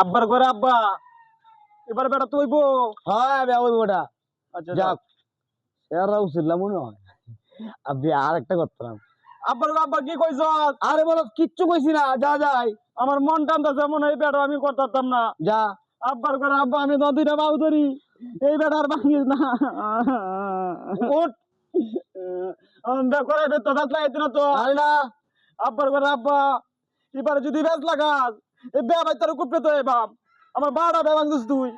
আব্বার ঘরে আব্বা। এবার বেটা তুইব হ্যাঁ বে ওই ওটা আচ্ছা যাক। এরা উচিত মনে হয়। আমি আর একটা করতাম। আব্বার আব্বা কি কইছ? আরে বলো কিচ্ছু কইছি না যা যাই। আমার মন টানতেছে মনে হয় এই বেটা আমি করতাম না। যা। আব্বার ঘরে আব্বা আমি তো দুইটা বাউ ধরি। এই বেটা আর ভাঙিস না। উঠ। করে তো ব্যাস লাগাইতে না তো। আরে না। আব্বার ঘরে আব্বা এবারে যদি বেশ লাগাস এই বে ভাই তোর কুপে তো বাপ। আমার বাড়া বে ভাঙছিস তুই।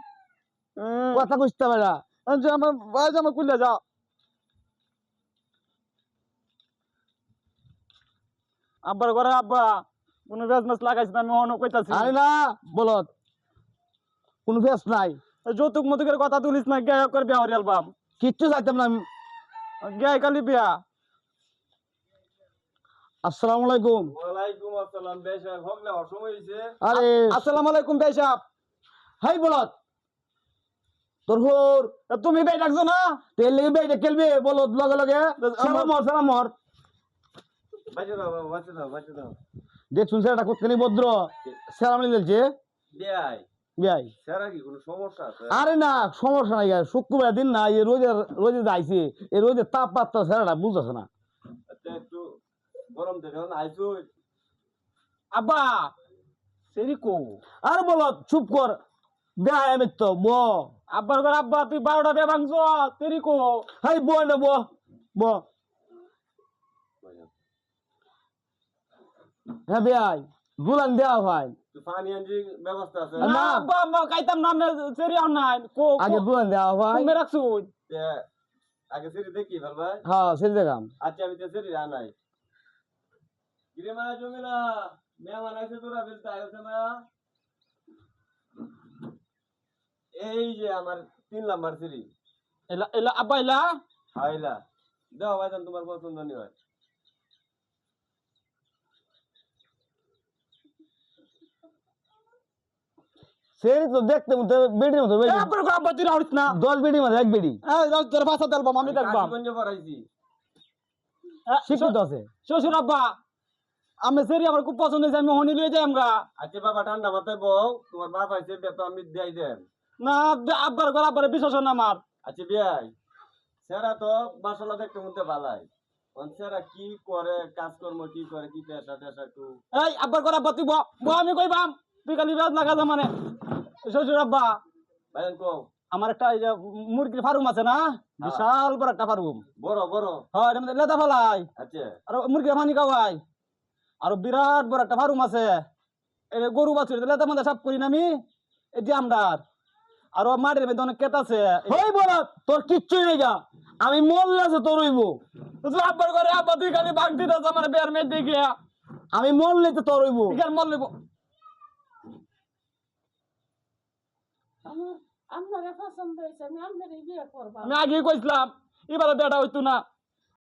হ্যাঁ। কথা কইতে বেড়া। আমার ভাই আমার কুলে যা আব্বার ঘরে আব্বা কোনো ব্যাস ম্যাচ লাগাইছি না আমি অন্য কইতাছি। আরে না বলত কোনো ফেস নাই। যৌতুক মতুকের কথা তুলিস না গায়ে করে বিয়া হরিয়াল বাপ। কিচ্ছু চাইতাম না আমি। গায়ে কালি বিয়া। আসসালামু আলাইকুম। ওয়ালাইকুম আসসালাম বেশ অসময় হয়েছে আরে আসসালামু আলাইকুম হাই বলত তোর হোর তুমি ডাকছো না? তেল লেগে বেড়ে খেলবে বলত লগে লগে। সালাম মর সালাম মর বাঁচে দাও বাঁচে দাও বাঁচে দাও দেখ শুনছে এটা কতখানি ভদ্র। সালাম বিয়াই স্যারা কি কোনো সমস্যা আছে? আরে না সমস্যা নাই শুক্রবার দিন না এই রোজের রোজে যাইছে। এই রোজের তাপমাত্রা সেরাটা বুঝতেছে না। গরম আইসো আব্বা সেরি কো? আরে বলো চুপ কর। দেয় আমি তো ব আব্বার ঘরে আব্বা তুই বারোটা বিয়া ভাঙছ তেরি কো। হাই ব না ব ব। হ্যাঁ বেয়াই দুলান দেওয়া হয় তুই পানি আনজি ব্যবস্থা আছে। না। আব্বা আব্বা কাইতাম না সেরি হন নাই। কো আগে দেওয়া হয় তুমি রাখছো আগে দেখি ভাই। হ্যাঁ দেখাম। আচ্ছা আমি তো আনাই। গিরে মায়া জমিলা মেহমান আছে তোরা বলতে আয়োছে মায়া এই যে আমার তিন নাম্বার সিঁড়ি এলা এলা আব্বা এলা হাইলা দেও ভাইজান তোমার পছন্দ নি হয় সেই তো দেখতে মতো বেডির মতো বেডি এ, আব্বার ঘরে আব্বা তুই রাউরিস না দশ বেডির মতো এক বেডি এই যাও, তোর বাসা দেলবাম আমি দেখবাম কাশিগঞ্জ পড়াইছি এ, শিক্ষিত আছে শ্বশুর আব্বা আমি সেরি আমার খুব পছন্দ হয়েছে আমি হনি লিয়ে যাই আমগা আচ্ছা বাবা ঠান্ডা মাথায় বউ তোমার বাপ আইছে বেতন আমি দেই দেন। না আব্বা- আব্বার ঘরে আব্বার বিশ্বাস হয় না আমার। আচ্ছা বিয়াই সেরা তো মাসাল্লাহ দেখতে মধ্যে ভালাই। সেরা কি করে কাজকর্ম কি করে কি পেশা টেশা একটু। এই আব্বার ঘরে আব্বা তুই ব ব আমি কইবাম তুই খালি ব্যাস লাগা যা মানে। শ্বশুর আব্বা। ভাইজান কও। আমার একটা এই যে মুরগির ফার্ম আছে না? বিশাল বড় একটা ফার্ম। বড় বড়। হয় লেদা ফেলাই। আচ্ছা। আর মুরগির পানি খাওয়াই। আর বিরাট বড় একটা ফার্ম আছে। এই গরু বাছুর লেদা মধ্যে সাপ করি না আমি। এটি আমরার আর ও মাটির মধ্যে অনেক কেত আছে। হই বল তোর কিচ্ছু নেই যা আমি মরলে আছে তোর হইব। আব্বার ঘরে আব্বা তুই খালি বাঘ দিতে আমার বেয়ার মেয়ে দেখিয়া আমি মরলে তো তোর হইব। আমার করব। আমি আগে কইছিলাম এবারে বেটা হইতো না।